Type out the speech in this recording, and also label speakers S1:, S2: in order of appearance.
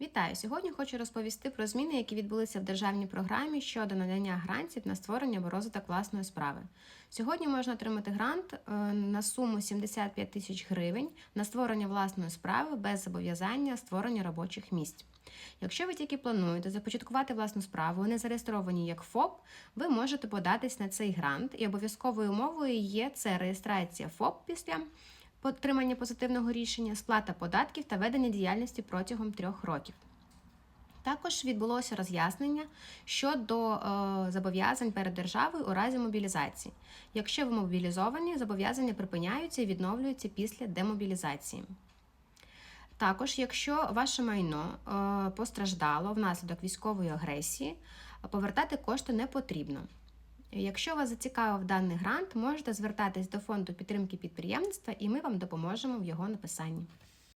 S1: Вітаю! Сьогодні хочу розповісти про зміни, які відбулися в державній програмі щодо надання грантів на створення або розвиток власної справи. Сьогодні можна отримати грант е, на суму 75 тисяч гривень на створення власної справи без зобов'язання створення робочих місць. Якщо ви тільки плануєте започаткувати власну справу, не зареєстровані як ФОП, ви можете податись на цей грант, і обов'язковою умовою є це реєстрація ФОП після отримання позитивного рішення, сплата податків та ведення діяльності протягом трьох років. Також відбулося роз'яснення щодо е, зобов'язань перед державою у разі мобілізації. Якщо ви мобілізовані, зобов'язання припиняються і відновлюються після демобілізації. Також, якщо ваше майно е, постраждало внаслідок військової агресії, повертати кошти не потрібно. Якщо вас зацікавив даний грант, можете звертатись до фонду підтримки підприємництва, і ми вам допоможемо в його написанні.